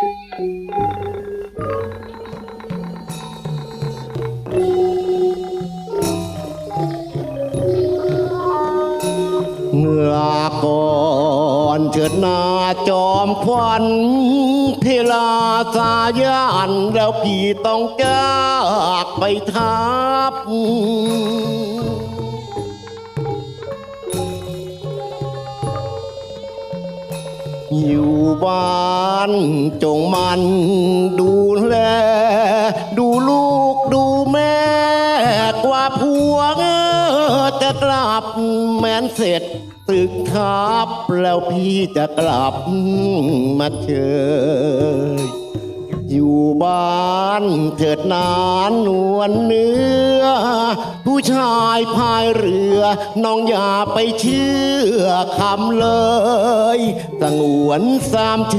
เมื่อก่อนเฉิดหนาจอมควันเทลาสายานแล้วพี่ต้องจากไปทับ อยู่บ้านจงมันดูแล ดูลูกดูแม่กว่าผัวจะกลับแม้นเสร็จตึกทับ แล้วพี่จะกลับมาเจอ อยู่บ้านเถิดนานนวลเนื้อ ผู้ชายพายเรือ น้องอย่าไปเชื่อคำเลยสงวนสามเฉ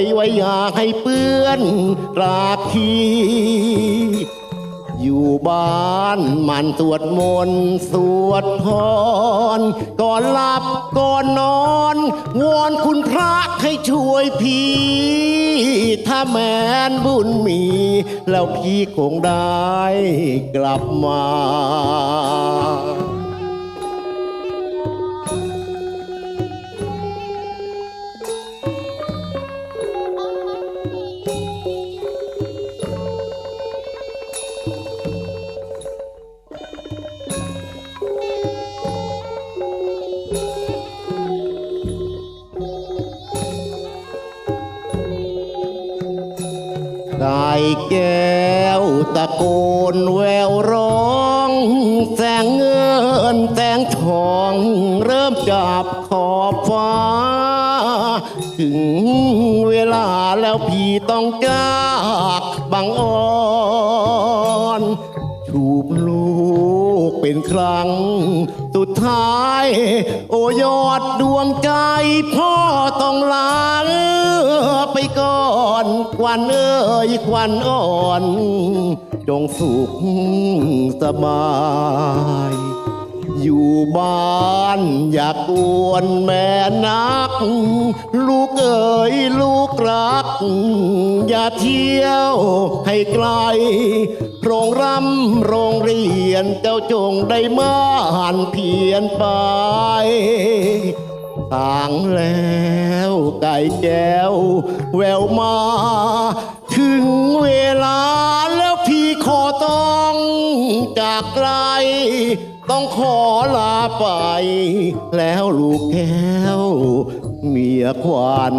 ยไว้อย่าให้เปื้อนราคี อยู่บ้านมันสวดมนต์สวดพรก่อนหลับก่อนนอนวอนคุณพระให้ช่วยพี่ ถ้าแมนบุญมี แล้วพี่คงได้กลับมา ได้แก้วตะโกนแววร้องแสงเงินแสงทองเริ่มจับขอบฟ้า ถึงเวลาแล้วพี่ต้องจากบังอ่อนชูบลูกเป็นครั้ง สุดท้าย โอยอดดวงใจพ่อต้องลาไปก่อน ควันเอ้ยควันอ่อน จงสุขสบาย อยู่บ้านอย่ากวนแม่นัก ลูกเอ๋ยลูกรัก อย่าเที่ยวให้ไกล โรงรำโรงเรียนเจ้าจงได้มาหันเพียนไป ต่างแล้วไก่แก้ว แววมา ถึงเวลาแล้วพี่ขอต้องจากไกล ต้องขอลาไป แล้วลูกแก้ว เมียขวัญ